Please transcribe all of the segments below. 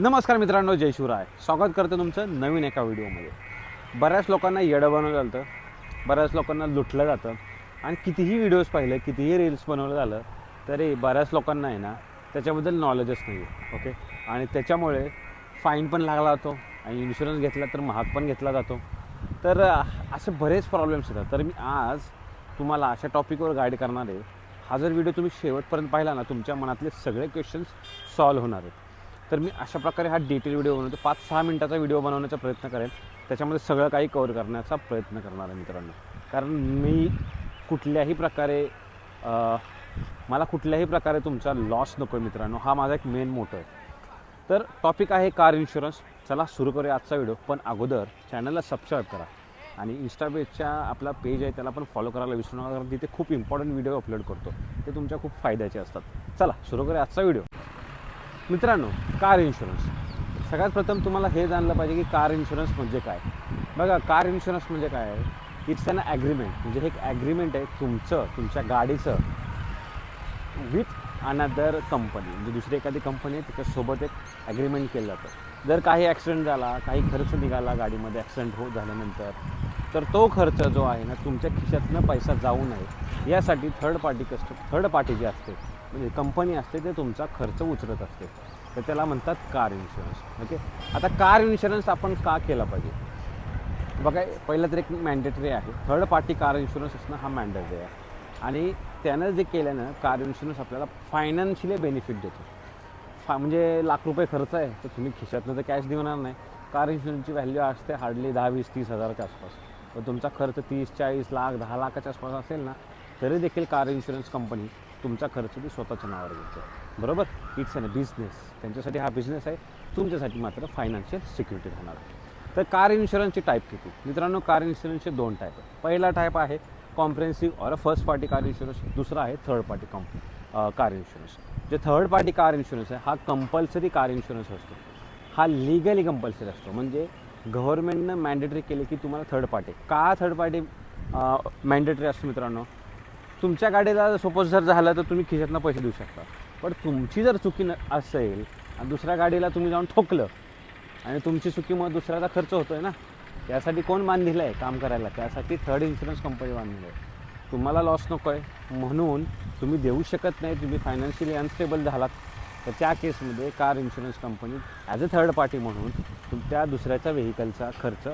नमस्कार मित्रांनो जय शिवराय. स्वागत करतो तुमचं नवीन एका व्हिडिओमध्ये. बऱ्याच लोकांना येडं बनवलं जातं बऱ्याच लोकांना लुटलं जातं आणि कितीही व्हिडिओज पाहिले कितीही रील्स बनवलं झालं तरी बऱ्याच लोकांना आहे ना त्याच्याबद्दल नॉलेजच नाही आहे ओके आणि त्याच्यामुळे फाईन पण लागला जातो आणि इन्शुरन्स घेतला तर महाग पण घेतला जातो. तर असे बरेच प्रॉब्लेम्स येतात. तर मी आज तुम्हाला अशा टॉपिकवर गाईड करणार आहे. हा जर व्हिडिओ तुम्ही शेवटपर्यंत पाहिला ना तुमच्या मनातले सगळे क्वेश्चन्स सॉल्व्ह होणार आहेत. तर मी अशा प्रकारे हा डिटेल व्हिडिओ बनवतो. पाच सहा मिनटाचा व्हिडिओ बनवण्याचा प्रयत्न करेन. त्याच्यामध्ये सगळं काही कवर करण्याचा प्रयत्न करणार आहे मित्रांनो. कारण मी कुठल्याही प्रकारे मला कुठल्याही प्रकारे तुमचा लॉस नको आहे मित्रांनो. हा माझा एक मेन मोठं आहे. तर टॉपिक आहे कार इन्शुरन्स चला सुरू करूया आजचा व्हिडिओ पण अगोदर चॅनलला सबस्क्राईब करा. आणि इन्स्टा पेजच्या आपला पेज आहे त्याला पण फॉलो करायला विसरू नका. कारण तिथे खूप इम्पॉर्टंट व्हिडिओ अपलोड करतो. ते तुमच्या खूप फायद्याचे असतात. चला सुरू करूया आजचा व्हिडिओ मित्रांनो कार इन्शुरन्स सगळ्यात प्रथम तुम्हाला हे जाणलं पाहिजे की कार इन्शुरन्स म्हणजे काय. बघा कार इन्शुरन्स म्हणजे काय? आहे इट्स अन ॲग्रीमेंट म्हणजे हे एक ॲग्रीमेंट आहे तुमचं तुमच्या गाडीचं विथ अनदर कंपनी म्हणजे दुसरी एखादी कंपनी आहे त्याच्यासोबत एक ॲग्रीमेंट केलं जातं. जर काही ॲक्सिडेंट झाला काही खर्च निघाला गाडीमध्ये ॲक्सिडेंट हो झाल्यानंतर तर तो खर्च जो आहे ना तुमच्या खिशातनं पैसा जाऊ नये. यासाठी थर्ड पार्टी कस्ट थर्ड पार्टी जी असते म्हणजे कंपनी असते ते तुमचा खर्च उचलत असते. तर त्याला म्हणतात कार इन्शुरन्स ओके आता कार इन्शुरन्स आपण का केला पाहिजे? बघा पहिलं तर एक मॅन्डेटरी आहे. थर्ड पार्टी कार इन्शुरन्स असणं हा मॅन्डेटरी आहे. आणि त्यानं जे केल्यानं कार इन्शुरन्स आपल्याला फायनान्शियली बेनिफिट देतो. फा म्हणजे लाख रुपये खर्च आहे तर तुम्ही खिशातनं तर कॅश देणार नाही. कार इन्शुरन्सची व्हॅल्यू असते हार्डली दहा वीस तीस हजाराच्या आसपास. तर तुमचा खर्च तीस चाळीस लाख दहा लाखाच्या आसपास असेल ना तरी देखील कार इन्शुरन्स कंपनी तुमचा खर्च ती स्वतःच्या नावावर घेतो बरोबर? इट्स अन बिझनेस त्यांच्यासाठी हा बिझनेस आहे. तुमच्यासाठी मात्र फायनान्शियल सिक्युरिटी राहणार तर कार इन्शुरन्सचे टाईप किती? मित्रांनो कार इन्शुरन्सचे दोन टाईप आहेत. पहिला टाईप आहे comprehensive or first party car insurance दुसरा आहे थर्ड पार्टी कॉम्प कार इन्शुरन्स जे थर्ड पार्टी कार इन्शुरन्स आहे हा कंपल्सरी कार इन्शुरन्स असतो. हा लिगली कंपल्सरी असतो. म्हणजे गव्हर्नमेंटनं मॅन्डेटरी केले की तुम्हाला थर्ड पार्टी का थर्ड पार्टी मॅन्डेटरी असतो मित्रांनो? तुमच्या गाडीला सपोज जर झालं तर तुम्ही खिशातनं पैसे देऊ शकता. पण तुमची जर चुकी न असेल आणि दुसऱ्या गाडीला तुम्ही जाऊन ठोकलं आणि तुमची चुकीमुळे दुसऱ्याचा खर्च होतो आहे ना त्यासाठी कोण बांधलेलं आहे काम करायला? त्यासाठी थर्ड इन्शुरन्स कंपनी बांधलेलं आहे तुम्हाला लॉस नको आहे म्हणून तुम्ही देऊ शकत नाही. तुम्ही फायनान्शियली अनस्टेबल झालात. तर त्या केसमध्ये car insurance company as a third party म्हणून तुम त्या दुसऱ्याच्या व्हेकलचा खर्च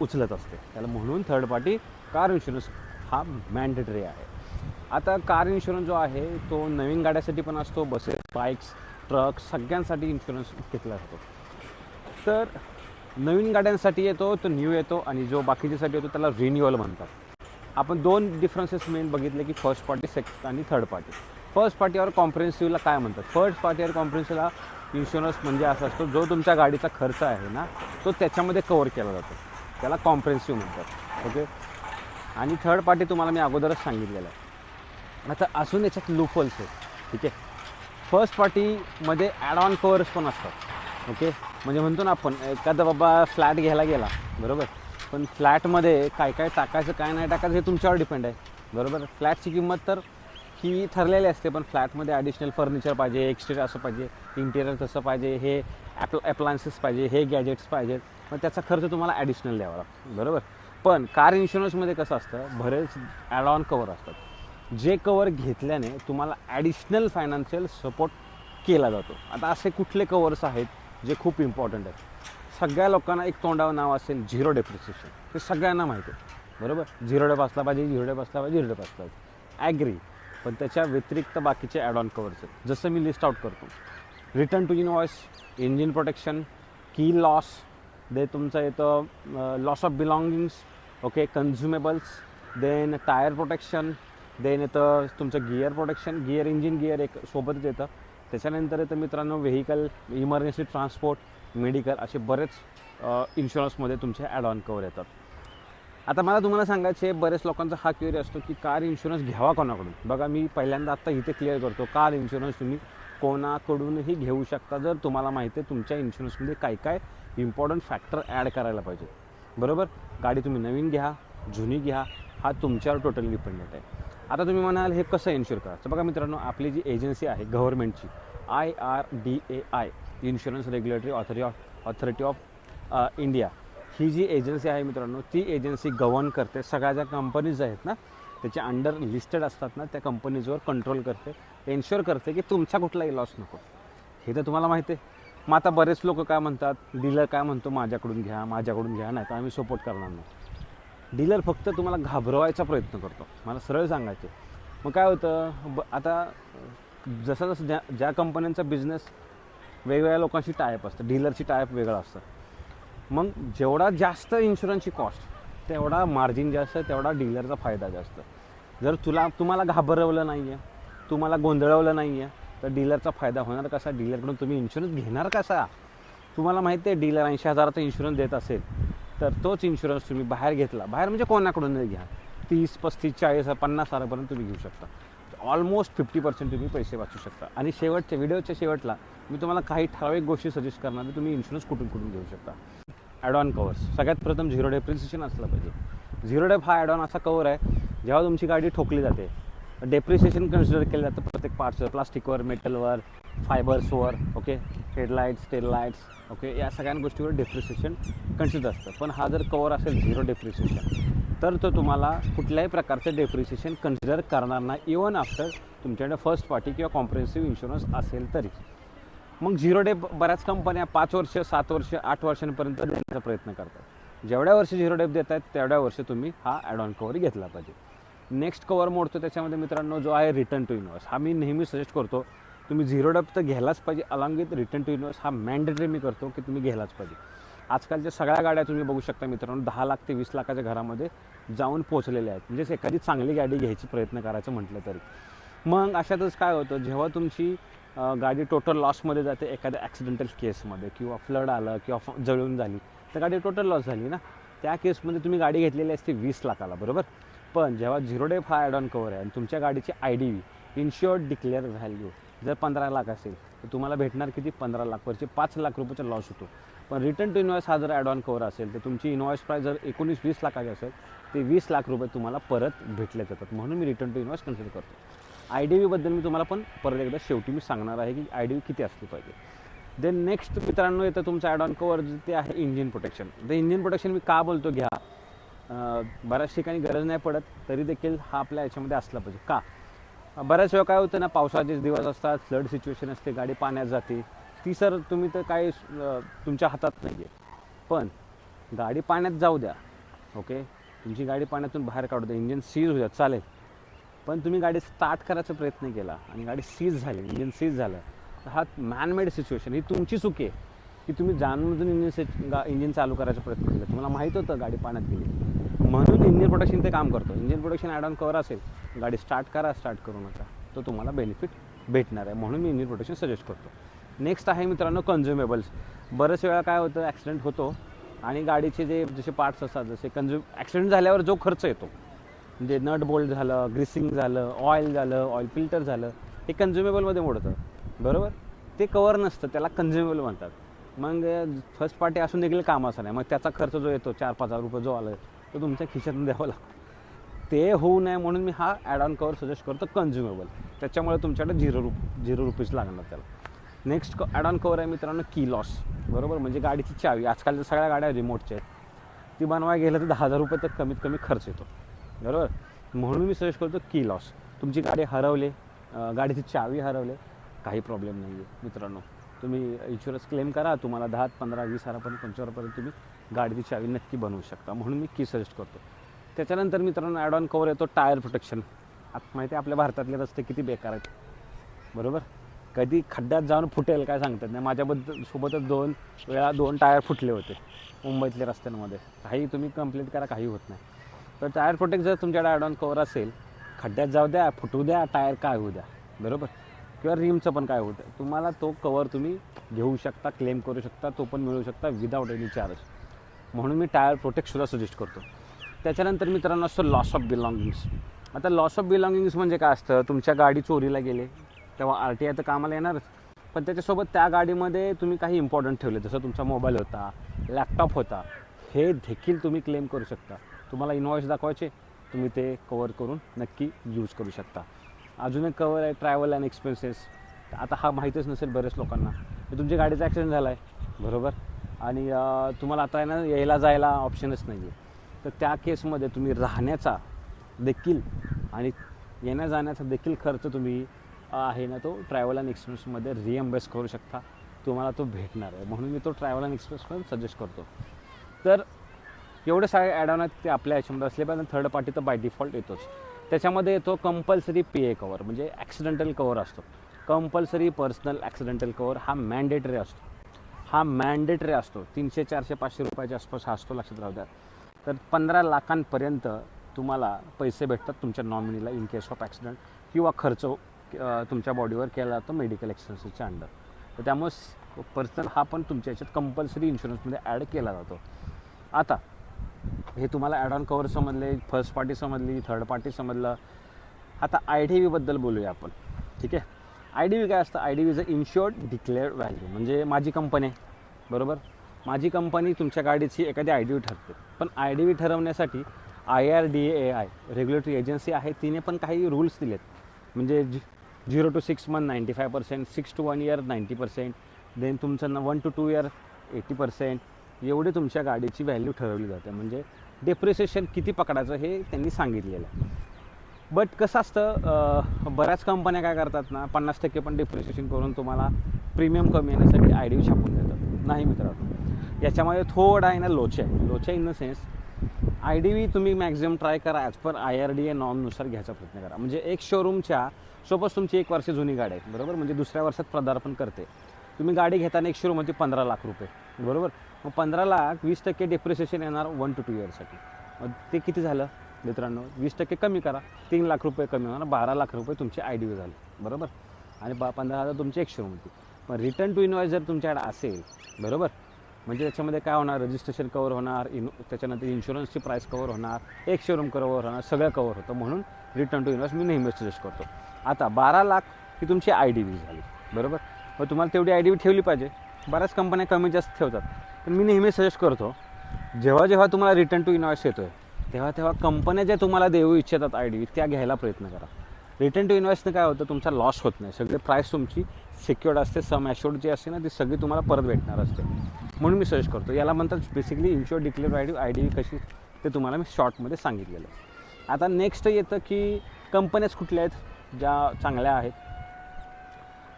उचलत असते. त्याला म्हणून थर्ड पार्टी कार इन्शुरन्स हा मॅन्डेटरी आहे. आता कार इन्शुरन्स जो आहे तो नवीन गाड्यासाठी पण असतो बसेस बाईक्स ट्रक सगळ्यांसाठी इन्शुरन्स घेतला जातो. तर नवीन गाड्यांसाठी येतो तो न्यू येतो आणि जो बाकीच्यासाठी येतो त्याला रिन्युअल म्हणतात. आपण दोन डिफरन्सेस मेन बघितले की फर्स्ट पार्टी सेकंड आणि थर्ड पार्टी फर्स्ट पार्टीवर कॉम्प्रेन्सिव्हला काय म्हणतात? फर्स्ट पार्टीवर कॉम्प्रेन्सिव्हला इन्शुरन्स म्हणजे असा असतो जो तुमच्या गाडीचा खर्च आहे ना तो त्याच्यामध्ये कवर केला जातो. त्याला कॉम्प्रेन्सिव्ह म्हणतात. ओके आणि थर्ड पार्टी तुम्हाला मी अगोदरच सांगितलेलं आहे. आता असून याच्यात लूपल्स आहेत. ठीक आहे? फर्स्ट पार्टीमध्ये ॲड ऑन कवर्स पण असतात. ओके म्हणजे म्हणतो ना आपण एखादा बाबा फ्लॅट घ्यायला गेला बरोबर? पण फ्लॅटमध्ये काय काय टाकायचं काय नाही टाकायचं हे तुमच्यावर डिपेंड आहे. बरोबर? फ्लॅटची किंमत तर ही ठरलेली असते पण फ्लॅटमध्ये ॲडिशनल फर्निचर पाहिजे एक्सटेरियर असं पाहिजे इंटेरियर तसं पाहिजे हे ॲप ॲप्लायन्सेस पाहिजे हे गॅजेट्स पाहिजेत मग त्याचा खर्च तुम्हाला ॲडिशनल द्यावा लागतो. बरोबर? पण कार इन्शुरन्समध्ये कसं असतं बरेच ॲड ऑन कवर असतात. जे कवर घेतल्याने तुम्हाला ॲडिशनल फायनान्शियल सपोर्ट केला जातो. आता असे कुठले कवर्स आहेत जे खूप इम्पॉर्टंट आहेत? सगळ्या लोकांना एक तोंडावर नाव असेल झिरो डेप्रिसिएशन हे सगळ्यांना माहिती आहे. बरोबर? झिरो डेप असला पाहिजे झिरो डेप असला पाहिजे झिरो डेप असला पाहिजे. ॲग्री पण त्याच्या व्यतिरिक्त बाकीचे ॲड ऑन कवर्स आहेत. जसं मी लिस्ट आउट करतो. Return to invoice engine protection key loss दे तुमचं येतं loss of belongings okay consumables then tyre protection then येतं तुमचं gear protection gear engine gear एक सोबतच येतं. त्याच्यानंतर येतं मित्रांनो व्हेकल इमर्जन्सी ट्रान्सपोर्ट मेडिकल असे बरेच इन्शुरन्समध्ये तुमचे ॲड ऑन कवर येतात. आता मला तुम्हाला सांगायचे बरेच लोकांचा हा क्युअरी असतो की कार इन्शुरन्स घ्यावा कोणाकडून? बघा मी पहिल्यांदा आत्ता इथे क्लिअर करतो कार इन्शुरन्स तुम्ही कोणाकडूनही घेऊ शकता जर तुम्हाला माहिती आहे तुमच्या इन्शुरन्समध्ये काय काय इम्पॉर्टंट फॅक्टर ॲड करायला पाहिजे. बरोबर? गाडी तुम्ही नवीन घ्या जुनी घ्या हा तुमच्यावर टोटली डिपेंडेंट आहे. आता तुम्ही म्हणाल हे कसं इन्शुअर करायचं? बघा मित्रांनो आपली जी एजन्सी आहे गव्हर्नमेंटची I R D A I insurance regulatory authority of authority of India ही जी एजन्सी आहे मित्रांनो ती एजन्सी गव्हर्न करते. सगळ्या ज्या कंपनीज आहेत ना त्याच्या अंडर लिस्टेड असतात ना त्या कंपनीजवर कंट्रोल करते. एन्श्युअर करते की तुमचा कुठलाही लॉस नको. हे तर तुम्हाला माहिती आहे. मग आता बरेच लोक काय म्हणतात डीलर काय म्हणतो माझ्याकडून घ्या माझ्याकडून घ्या नाही तर आम्ही सपोर्ट करणार नाही. डीलर फक्त तुम्हाला घाबरवायचा प्रयत्न करतो. मला सरळ सांगायचे मग काय होतं ब आता जसं जसं ज्या ज्या कंपन्यांचा बिझनेस वेगवेगळ्या लोकांशी टायप असतं डीलरची टायप वेगळं असतं. मग जेवढा जास्त इन्शुरन्सची कॉस्ट तेवढा मार्जिन जास्त तेवढा डीलरचा फायदा जास्त जर तुला तुम्हाला घाबरवलं नाही आहे तुम्हाला गोंधळवलं नाही आहे तर डीलरचा फायदा होणार कसा? डीलरकडून तुम्ही इन्शुरन्स घेणार कसा? तुम्हाला माहिती आहे डीलर ऐंशी हजाराचा इन्शुरन्स देत असेल तर तोच इन्शुरन्स तुम्ही बाहेर घेतला. बाहेर म्हणजे कोणाकडून नाही घ्या. तीस पस्तीस चाळीस पन्नास हजारापर्यंत तुम्ही घेऊ शकता. ऑलमोस्ट फिफ्टी पर्सेंट तुम्ही पैसे वाचू शकता. आणि शेवटच्या व्हिडिओच्या शेवटला मी तुम्हाला काही ठराविक गोष्टी सजेस्ट करणार आहे तुम्ही इन्शुरन्स कुठून कुठून घेऊ शकता. ॲड ऑन कवर्स सगळ्यात प्रथम झिरो डेप्रिसिएशन असलं पाहिजे. झिरो डेप हा ॲड ऑन असा कवर आहे जेव्हा तुमची गाडी ठोकली जाते डेप्रिसिएशन कन्सिडर केलं जातं प्रत्येक पार्ट्सवर प्लास्टिकवर मेटलवर फायबर्सवर ओके हेडलाईट्स टेललाईट्स ओके या सगळ्या गोष्टीवर डेप्रिसिएशन कन्सिडर असतं. पण हा जर कवर असेल झिरो डेप्रिसिएशन तर तो तुम्हाला कुठल्याही प्रकारचं डेप्रिसिएशन कन्सिडर करणार नाही इवन आफ्टर तुमच्याकडे फर्स्ट पार्टी किंवा कॉम्प्रिहेन्सिव्ह इन्शुरन्स असेल तरी. मग झिरो डे बऱ्याच कंपन्या पाच वर्ष सात वर्ष आठ वर्षांपर्यंत देण्याचा प्रयत्न करतात. जेवढ्या वर्ष झिरो डेप देत आहेत तेवढ्या वर्ष तुम्ही हा ॲड ऑन कवर घेतला पाहिजे. नेक्स्ट कवर मोडतो त्याच्यामध्ये मित्रांनो जो आहे रिटर्न टू युनिवर्स हा मी नेहमी सजेस्ट करतो तुम्ही झिरो डेप तर घ्यायलाच पाहिजे along with return to universe हा मॅन्डेटरी मी करतो की तुम्ही घ्यायलाच पाहिजे. आजकालच्या सगळ्या गाड्या तुम्ही बघू शकता मित्रांनो दहा लाख ते वीस लाखाच्या घरामध्ये जाऊन पोचलेल्या आहेत. म्हणजेच एखादी चांगली गाडी घ्यायची प्रयत्न करायचं म्हटलं तरी. मग अशातच काय होतं जेव्हा तुमची गाडी टोटल लॉसमध्ये जाते एखाद्या ॲक्सिडेंटल केसमध्ये किंवा फ्लड आलं किंवा जळून झाली तर गाडी टोटल लॉस झाली ना त्या केसमध्ये तुम्ही गाडी घेतलेली असते वीस लाखाला बरोबर? पण जेव्हा झिरो डेप हा ॲड ऑन कवर आहे आणि तुमच्या गाडीची I D V insured declare value जर पंधरा लाख असेल तर तुम्हाला भेटणार किती? पंधरा लाखवरचे पाच लाख रुपयाचा लॉस होतो. पण रिटर्न टू इन्व्हेस्ट हा जर ॲड ऑन कवर असेल तर तुमची इनवॉईस प्राईस जर एकोणीस वीस लाखाची असेल ते वीस लाख रुपये तुम्हाला परत भेटले जातात. म्हणून मी रिटर्न टू इनवॉईस कन्सिडर करतो. आय डी व्हीबद्दल मी तुम्हाला पण परत एकदा शेवटी मी सांगणार आहे की आय डी व्ही किती असली पाहिजे. देन नेक्स्ट मित्रांनो येतं तुमचं ॲड ऑन कवर ते आहे इंजिन प्रोटेक्शन तर इंजिन प्रोटेक्शन मी का बोलतो? घ्या. बऱ्याच ठिकाणी गरज नाही पडत तरी देखील हा आपल्या याच्यामध्ये असला पाहिजे. का? बऱ्याच वेळा काय होतं ना पावसाचे दिवस असतात फ्लड सिच्युएशन असते गाडी पाण्यात जाते ती सर तुम्ही तर काही तुमच्या हातात नाही आहे पण गाडी पाण्यात जाऊ द्या ओके? तुमची गाडी पाण्यातून बाहेर काढू द्या इंजिन सीज होऊ द्या चालेल. पण तुम्ही गाडी स्टार्ट करायचा प्रयत्न केला आणि गाडी सीज झाली इंजिन सीज झालं तर हा मॅनमेड सिच्युएशन ही तुमची चूक आहे. की तुम्ही जाणून इंजिन से गा इंजिन चालू करायचा प्रयत्न केला. तुम्हाला माहीत होतं गाडी पाण्यात गेली. म्हणून इंजिन प्रोटेक्शन ते काम करतो. Engine protection add on cover असेल गाडी स्टार्ट करा स्टार्ट करू नका. तो तुम्हाला बेनिफिट भेटणार आहे. म्हणून मी इंजिन प्रोटेक्शन सजेस्ट करतो. नेक्स्ट आहे मित्रांनो कन्झ्युमेबल्स बरेच वेळा काय होतं ॲक्सिडेंट होतो आणि गाडीचे जे जसे पार्ट्स असतात जसे कन्झ्युम ॲक्सिडेंट झाल्यावर जो खर्च येतो म्हणजे नट बोल्ट झालं ग्रीसिंग झालं ऑइल झालं ऑइल फिल्टर झालं हे कन्झ्युमेबलमध्ये मोडतं. बरोबर? ते कवर नसतं त्याला कन्झ्युमेबल म्हणतात. मग फर्स्ट पार्टी असून देखील काम असं नाही. मग त्याचा खर्च जो येतो चार पाच हजार रुपये जो आला तो तुमच्या खिशातून द्यावा लागतो. ते होऊ नये म्हणून मी हा ॲड ऑन कवर सजेस्ट करतो कन्झ्युमेबल त्याच्यामुळे तुमच्याकडे झिरो रुप झिरो रुपीज लागणार त्याला. नेक्स्ट ॲड ऑन कवर आहे मित्रांनो की लॉस बरोबर? म्हणजे गाडीची चावी. आजकालच्या सगळ्या गाड्या रिमोटच्या आहेत. ती बनवायला गेलं तर दहा हजार रुपये तर कमीत कमी खर्च येतो. बरोबर? म्हणून मी सजेस्ट करतो की लॉस तुमची गाडी हरवले गाडीची चावी हरवले काही प्रॉब्लेम नाही आहे मित्रांनो. तुम्ही इन्शुरन्स क्लेम करा तुम्हाला दहा पंधरा वीस हजारापर्यंत पंचवीसपर्यंत तुम्ही गाडीची चावी नक्की बनवू शकता. म्हणून मी की सजेस्ट करतो. त्याच्यानंतर मित्रांनो ॲड ऑन कवर येतो टायर प्रोटेक्शन आता माहिती आहे आपल्या भारतातले रस्ते किती बेकार आहेत. बरोबर? कधी खड्ड्यात जाऊन फुटेल काय सांगतात नाही. माझ्याबद्दल सोबतच दोन वेळा दोन टायर फुटले होते मुंबईतल्या रस्त्यांमध्ये. काही तुम्ही कंप्लीट करा काही होत नाही. तर टायर प्रोटेक्ट जर तुमच्याकडे ॲड ऑन कवर असेल खड्ड्यात जाऊ द्या फुटू द्या टायर काय होऊ द्या. बरोबर? किंवा रिमचं पण काय होतं तुम्हाला तो कवर तुम्ही घेऊ शकता क्लेम करू शकता तो पण मिळू शकता विदाऊट एनी चार्ज म्हणून मी टायर प्रोटेक्टसुद्धा सजेस्ट करतो. त्याच्यानंतर मित्रांनो असतो लॉस ऑफ बिलॉंगिंग्स आता लॉस ऑफ बिलॉंगिंग्स म्हणजे काय असतं? तुमच्या गाडी चोरीला गेले तेव्हा आर टी आय तर कामाला येणारच. पण त्याच्यासोबत त्या गाडीमध्ये तुम्ही काही इम्पॉर्टंट ठेवले जसं तुमचा मोबाईल होता लॅपटॉप होता हे देखील तुम्ही क्लेम करू शकता. तुम्हाला इन्व्हॉइस दाखवायचे तुम्ही ते कवर करून नक्की यूज करू शकता. अजून एक कवर आहे ट्रॅव्हल अँड एक्सपेन्सेस आता हा माहीतच नसेल बरेच लोकांना. तुमच्या गाडीचा ॲक्सिडेंट झाला आहे बरोबर? आणि तुम्हाला आता आहे ना यायला जायला ऑप्शनच नाही आहे तर त्या केसमध्ये तुम्ही राहण्याचा देखील आणि येण्या जाण्याचा देखील खर्च तुम्ही आहे ना तो ट्रॅव्हल अँड एक्सपेन्समध्ये रिएम्बर्स करू शकता. तुम्हाला तो भेटणार आहे. म्हणून मी तो ट्रॅव्हल अँड एक्सप्रेसमध्ये सजेस्ट करतो. तर एवढे सगळे ॲड ऑन आहेत ते आपल्या याच्यामध्ये असले पाहिजे थर्ड पार्टी तर बाय डिफॉल्ट येतोच. त्याच्यामध्ये येतो कंपल्सरी पी ए कवर म्हणजे ॲक्सिडेंटल कवर असतो. कंपल्सरी पर्सनल ॲक्सिडेंटल कवर हा मॅन्डेटरी असतो. हा मॅन्डेटरी असतो. तीनशे चारशे पाचशे रुपयाच्या आसपास हा असतो लक्षात राहू द्या. तर पंधरा लाखांपर्यंत तुम्हाला पैसे भेटतात तुमच्या नॉमिनीला इन केस ऑफ ॲक्सिडेंट किंवा खर्च तुमच्या बॉडीवर केला जातो मेडिकल एक्सपेन्सेसच्या अंडर तर त्यामुळे पर्सनल हा पण तुमच्या याच्यात कंपल्सरी इन्शुरन्समध्ये ॲड केला जातो. आता हे तुम्हाला ॲड ऑन कवर समजले फर्स्ट पार्टी समजली थर्ड पार्टी समजलं. आता आय डी व्हीबद्दल बोलूया आपण. ठीक आहे? आय डी व्ही काय असतं? आय डी व्हीचं इन्शुअर्ड डिक्लेअर्ड व्हॅल्यू म्हणजे माझी कंपनी आहे बरोबर? माझी कंपनी तुमच्या गाडीची एखादी आय डी व्ही ठरते. पण आय डी व्ही ठरवण्यासाठी I R D A I regulatory agency आहे. तिने पण काही रूल्स दिलेत. म्हणजे जी zero to six month ninety five percent six to one year ninety percent then तुमचं one two two year eighty percent एवढी तुमच्या गाडीची व्हॅल्यू ठरवली जाते. म्हणजे डेप्रिसिएशन किती पकडायचं हे त्यांनी सांगितलेलं आहे. बट कसं असतं बऱ्याच कंपन्या काय करतात ना पन्नास टक्के पण डिप्रिसिएशन करून तुम्हाला प्रीमियम कमी येण्यासाठी आय डी छापून देतात. नाही मित्रांनो. याच्यामध्ये थोडा आहे ना लोचे. आहे लोचे in the sense I D V तुम्ही मॅक्झिमम ट्राय करा as per I R D A नॉर्मनुसार घ्यायचा प्रयत्न करा. म्हणजे एक शोरूमच्या सपोज तुमची एक वर्ष जुनी गाडी आहे बरोबर? म्हणजे दुसऱ्या वर्षात पदार्पण करते. तुम्ही गाडी घेताना एक शोरूम होती पंधरा लाख रुपये बरोबर? मग पंधरा लाख वीस टक्के डेप्रिसिएशन येणार वन टू टू इयरसाठी मग ते किती झालं? मित्रांनो वीस टक्के कमी करा. तीन लाख रुपये कमी होणार. बारा लाख रुपये तुमची आय डी झाले. बरोबर? आणि बा पंधरा हजार तुमची एक शोरूम होती. मग रिटर्न टू इन्व्हॉइस जर तुमच्याकडे असेल बरोबर? म्हणजे त्याच्यामध्ये काय होणार? रजिस्ट्रेशन कवर होणार इन त्याच्यानंतर इन्शुरन्सची प्राईस कवर होणार एक शोरूम कवर होणार सगळं कवर होतं. म्हणून रिटर्न टू इन्व्हॉइस मी नेहमी सजेस्ट करतो. आता बारा लाख ही तुमची आय डी झाली. बरोबर? मग तुम्हाला तेवढी आय डी ठेवली पाहिजे. बऱ्याच कंपन्या कमी जास्त ठेवतात. पण मी नेहमी सजेस्ट करतो जेव्हा जेव्हा तुम्हाला रिटर्न टू इन्व्हेस्ट येतो आहे तेव्हा तेव्हा कंपन्या ज्या तुम्हाला देऊ इच्छितात आय डी त्या घ्यायला प्रयत्न करा. रिटर्न टू इन्व्हेस्टनं काय होतं तुमचा लॉस होत नाही. सगळे प्राईस तुमची सिक्युअर्ड असते सम ॲश्युअर्ड जी असते ना ती सगळी तुम्हाला परत भेटणार असते. म्हणून मी सजेस्ट करतो. याला म्हणतात basically insure declare I D I D कशी ते तुम्हाला मी शॉर्टमध्ये सांगितलेलं आता नेक्स्ट येतं की कंपन्याच कुठल्या आहेत ज्या चांगल्या आहेत?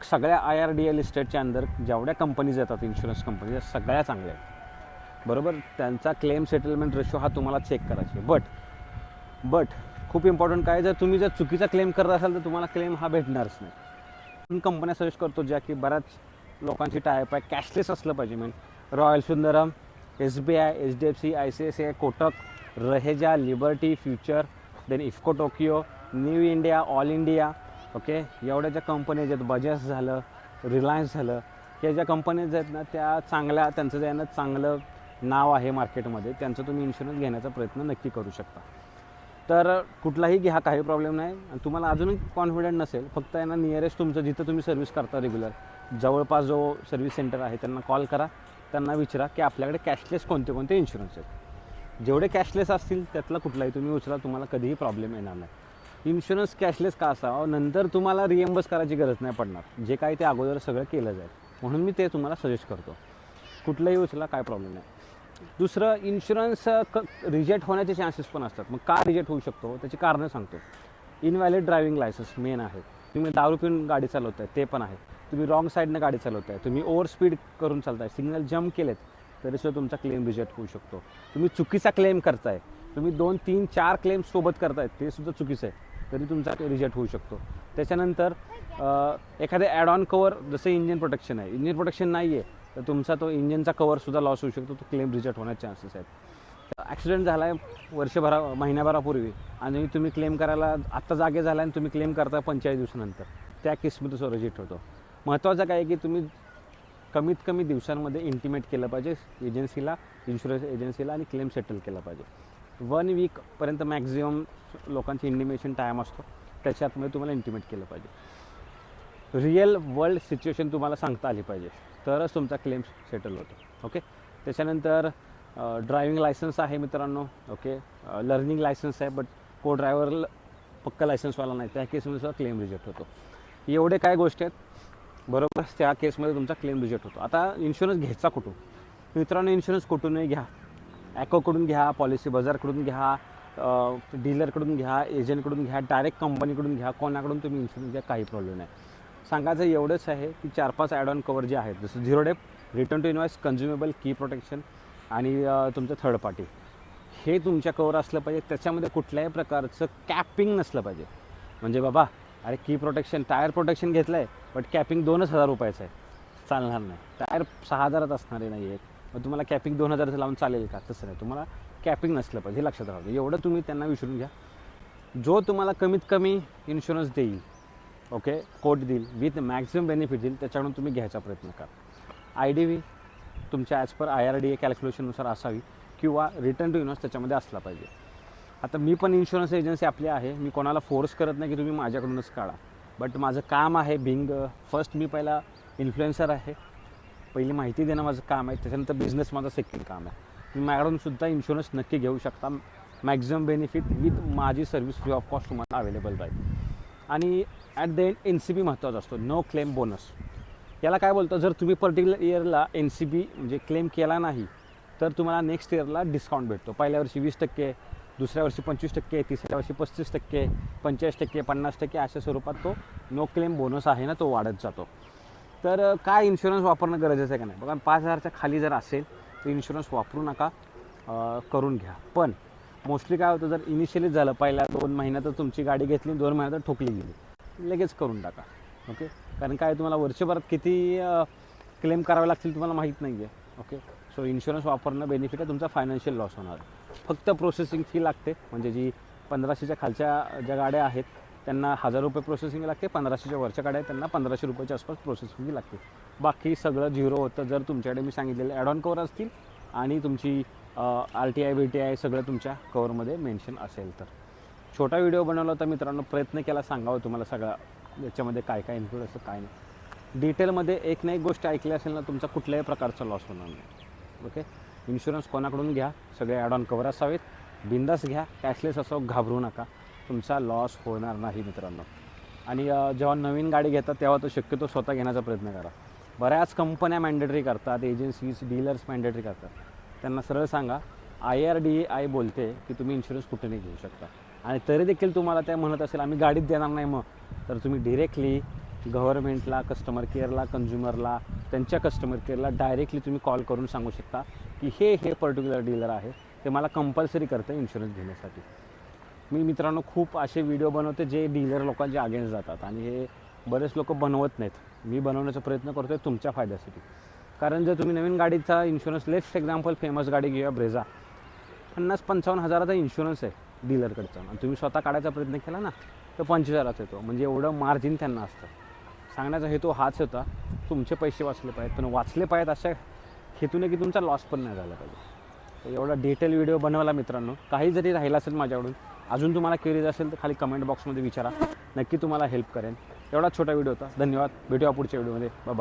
सगळ्या आय आर डी एल इस्टेटच्या अंदर जेवढ्या कंपनीज येतात इन्शुरन्स कंपनी त्या सगळ्या चांगल्या आहेत. बरोबर? त्यांचा क्लेम सेटलमेंट रेशो हा तुम्हाला चेक करायचा आहे. बट बट खूप इम्पॉर्टंट काय जर तुम्ही जर चुकीचा क्लेम करत असाल तर तुम्हाला क्लेम हा भेटणारच नाही. पण कंपन्या सजेस्ट करतो ज्या की बऱ्याच लोकांची टायप आहे कॅशलेस असलं पाहिजे. Main Royal Sundaram S B I H D F C I C I C I Kotak Raheja Liberty Future then IFFCO Tokio New India all India okay? एवढ्या ज्या कंपनीज आहेत बजाज झालं रिलायन्स झालं या ज्या कंपनीज आहेत ना त्या चांगल्या त्यांचं जे ना चांगलं नाव आहे मार्केटमध्ये त्यांचं तुम्ही इन्शुरन्स घेण्याचा प्रयत्न नक्की करू शकता. तर कुठलाही घ्या काही प्रॉब्लेम नाही. आणि तुम्हाला अजूनही कॉन्फिडंट नसेल फक्त आहे ना नियरेस्ट तुमचं जिथं तुम्ही सर्व्हिस करता रेग्युलर जवळपास जो सर्व्हिस सेंटर आहे त्यांना कॉल करा. त्यांना विचारा की आपल्याकडे कॅशलेस कोणते कोणते इन्शुरन्स आहेत. जेवढे कॅशलेस असतील त्यातला कुठलाही तुम्ही उचला तुम्हाला कधीही प्रॉब्लेम येणार नाही. इन्शुरन्स कॅशलेस का असावा? नंतर तुम्हाला रिएम्बर्स करायची गरज नाही पडणार. जे काय ते अगोदर सगळं केलं जाईल. म्हणून मी ते तुम्हाला सजेस्ट करतो. कुठलंही उचला काय प्रॉब्लेम नाही. दुसरं इन्शुरन्स क रिजेक्ट होण्याचे चान्सेस पण असतात. मग का रिजेक्ट होऊ शकतो? त्याची कारणं सांगतो. इनव्हॅलिड ड्रायव्हिंग लायसन्स मेन आहे. तुम्ही दारू पिऊन गाडी चालवत आहे ते पण आहे. तुम्ही रॉंग साईडनं गाडी चालवत आहे तुम्ही ओव्हर स्पीड करून चालताय. सिग्नल जम्प केलेत तरीसुद्धा तुमचा क्लेम रिजेक्ट होऊ शकतो. तुम्ही चुकीचा क्लेम करताय. तुम्ही दोन तीन चार क्लेम सोबत करताय ते सुद्धा चुकीचं आहे. तरी तुमचा रिजेक्ट होऊ शकतो. त्याच्यानंतर एखादे ॲड ऑन कवर जसं इंजिन प्रोटेक्शन आहे. इंजिन प्रोटेक्शन नाही आहे तर तुमचा तो इंजिनचा कवरसुद्धा लॉस होऊ शकतो. तो क्लेम रिजेक्ट होण्याचे चान्सेस आहेत. ॲक्सिडेंट झाला आहे वर्षभरा महिन्याभरापूर्वी आणि तुम्ही क्लेम करायला आत्ता जागे झाला आणि तुम्ही क्लेम करता पंचेचाळीस दिवसानंतर. त्या केसमध्ये तो रिजेक्ट होतो. महत्त्वाचं काय आहे की तुम्ही कमीत कमी दिवसांमध्ये इंटिमेट केलं पाहिजे एजन्सीला इन्शुरन्स एजन्सीला आणि क्लेम सेटल केला पाहिजे. वन वीकपर्यंत मॅक्झिमम लोकांची इंटिमेशन टाईम असतो. त्याच्यातमध्ये तुम्हाला इंटिमेट केलं पाहिजे. रिअल वर्ल्ड सिच्युएशन तुम्हाला सांगता आली पाहिजे. तरच तुमचा क्लेम सेटल होतो. ओके त्याच्यानंतर ड्रायव्हिंग लायसन्स आहे मित्रांनो. ओके लर्निंग लायसन्स आहे बट को ड्रायव्हर पक्का लायसन्सवाला नाही. त्या केसमध्ये सुद्धा क्लेम रिजेक्ट होतो. एवढे काय गोष्टी आहेत? बरोबर? त्या केसमध्ये तुमचा क्लेम रिजेक्ट होतो. आता इन्शुरन्स घ्यायचा कुठून? मित्रांनो इन्शुरन्स कुठूनही घ्या. ॲकोकडून घ्या पॉलिसी बाजारकडून घ्या डीलरकडून घ्या एजंटकडून घ्या डायरेक्ट कंपनीकडून घ्या कोणाकडून तुम्ही इन्शुरन्स घ्या काही प्रॉब्लेम नाही. सांगायचं एवढंच आहे की चार पाच ॲड ऑन कवर जे आहेत जसं zero dep return to invoice consumable key protection आणि तुमचं थर्ड पार्टी हे तुमच्या कवर असलं पाहिजे. त्याच्यामध्ये कुठल्याही प्रकारचं कॅपिंग नसलं पाहिजे. म्हणजे बाबा अरे की प्रोटेक्शन टायर प्रोटेक्शन घेतलं आहे बट कॅपिंग दोनच हजार रुपयाचं आहे. चालणार नाही. टायर सहा हजारात असणारे नाही आहेत मग तुम्हाला कॅपिंग दोन हजारचं लावून चालेल का? तसं नाही. तुम्हाला कॅपिंग नसलं पाहिजे. हे लक्षात राहू एवढं तुम्ही त्यांना विचारून घ्या. जो तुम्हाला कमीत कमी इन्शुरन्स देईल ओके कोट देईल विथ मॅक्झिमम बेनिफिट देईल त्याच्याकडून तुम्ही घ्यायचा प्रयत्न करा. आय डी व्ही तुमच्या as per I R D A कॅल्क्युलेशननुसार असावी किंवा रिटर्न टू इन्व्हेस्ट त्याच्यामध्ये असला पाहिजे. आता मी पण इन्शुरन्स एजन्सी आपली आहे. मी कोणाला फोर्स करत नाही की तुम्ही माझ्याकडूनच काढा. बट माझं काम आहे बिंग फर्स्ट मी पहिला इन्फ्लुएन्सर आहे. पहिली माहिती देणं माझं काम आहे त्याच्यानंतर बिझनेस माझं सेकंड काम आहे. तुम्ही माझ्याकडून सुद्धा इन्शुरन्स नक्की घेऊ शकता. मॅक्झिमम बेनिफिट विथ माझी सर्व्हिस फ्री ऑफ कॉस्ट तुम्हाला अवेलेबल राहील. आणि at the end N C B महत्त्वाचा असतो. नो क्लेम बोनस याला काय बोलतो? जर तुम्ही पर्टिक्युलर इयरला एन सी बी म्हणजे क्लेम केला नाही तर तुम्हाला नेक्स्ट इयरला डिस्काउंट भेटतो. पहिल्या वर्षी वीस टक्के दुसऱ्या वर्षी पंचवीस टक्के तिसऱ्या वर्षी पस्तीस टक्के पंचेचाळीस टक्के पन्नास टक्के अशा स्वरूपात तो नो क्लेम बोनस आहे ना तो वाढत जातो. तर काय इन्शुरन्स वापरणं गरजेचं आहे का नाही? बघा पाच हजारच्या खाली जर असेल तर इन्शुरन्स वापरू नका करून घ्या. पण मोस्टली काय होतं जर इनिशियली झालं पहिल्या दोन महिन्यात तुमची गाडी घेतली दोन महिन्यात ठोकली गेली. लगेच करून टाका. ओके? कारण काय तुम्हाला वर्षभरात किती क्लेम करावे लागतील तुम्हाला माहीत नाही आहे ओके? सो इन्शुरन्स वापरणं बेनिफिट आहे तुमचा फायनान्शियल लॉस होणार. फक्त प्रोसेसिंग फी लागते म्हणजे जी पंधराशेच्या खालच्या ज्या गाड्या आहेत त्यांना हजार रुपये प्रोसेसिंग लागते पंधराशेच्या वरच्या काड्या आहेत त्यांना पंधराशे रुपयाच्या आसपास प्रोसेसिंग फी लागते. बाकी सगळं झिरो होतं. जर तुमच्याकडे मी सांगितलेलं ॲड ऑन कवर असतील आणि तुमची R T I B T I सगळं तुमच्या कवरमध्ये मेन्शन असेल तर. छोटा व्हिडिओ बनवला होता मित्रांनो प्रयत्न केला सांगावं तुम्हाला सगळा याच्यामध्ये काय काय इन्क्लूड असतं काय नाही. डिटेलमध्ये एक ना एक गोष्ट ऐकली असेल ना तुमचा कुठल्याही प्रकारचा लॉस होणार नाही. ओके इन्शुरन्स कोणाकडून घ्या सगळे ॲड ऑन कवर असावेत. बिंदास घ्या कॅशलेस असो घाबरू नका. तुमचा लॉस होणार नाही मित्रांनो. आणि जेव्हा नवीन गाडी घेतात तेव्हा तो शक्यतो स्वतः घेण्याचा प्रयत्न करा. बऱ्याच कंपन्या मॅन्डेटरी करतात एजन्सीज डीलर्स मॅन्डेटरी करतात. त्यांना सरळ सांगा आय आर डी आय बोलते की तुम्ही इन्शुरन्स कुठेही घेऊ शकता. आणि तरी देखील तुम्हाला त्या म्हणत असेल आम्ही गाडीत देणार नाही मग. तर तुम्ही डिरेक्टली गव्हर्नमेंटला कस्टमर केअरला कन्झ्युमरला त्यांच्या कस्टमर केअरला डायरेक्टली तुम्ही कॉल करून सांगू शकता की हे हे पर्टिक्युलर डीलर आहे ते मला कंपल्सरी करतं इन्शुरन्स घेण्यासाठी. मी मित्रांनो खूप असे व्हिडिओ बनवते जे डीलर लोकांच्या अगेन्स्ट जातात. आणि हे बरेच लोक बनवत नाहीत. मी बनवण्याचा प्रयत्न करतो आहे तुमच्या फायद्यासाठी. कारण जर तुम्ही नवीन गाडीचा इन्शुरन्स लेट्स एक्झाम्पल फेमस गाडी घेऊया ब्रेझा पन्नास पंचावन्न हजाराचा इन्शुरन्स आहे डीलरकडचा आणि तुम्ही स्वतः काढायचा प्रयत्न केला ना तर पंचवीस हजाराचा येतो. म्हणजे एवढं मार्जिन त्यांना असतं. सांगण्याचा हेतू हाच होता तुमचे पैसे वाचले पाहिजेत. पण वाचले पाहिजेत अशा हेतूने की तुमचा लॉस पण नाही झाला पाहिजे. तर एवढा डिटेल व्हिडिओ बनवला मित्रांनो. काही जरी राहिला असेल माझ्याकडून अजून तुम्हाला क्वेरीज असेल तर खाली कमेंट बॉक्समध्ये विचारा. नक्की तुम्हाला हेल्प करेन. एवढा छोटा व्हिडिओ होता. धन्यवाद. भेटूया पुढच्या व्हिडिओमध्ये बाय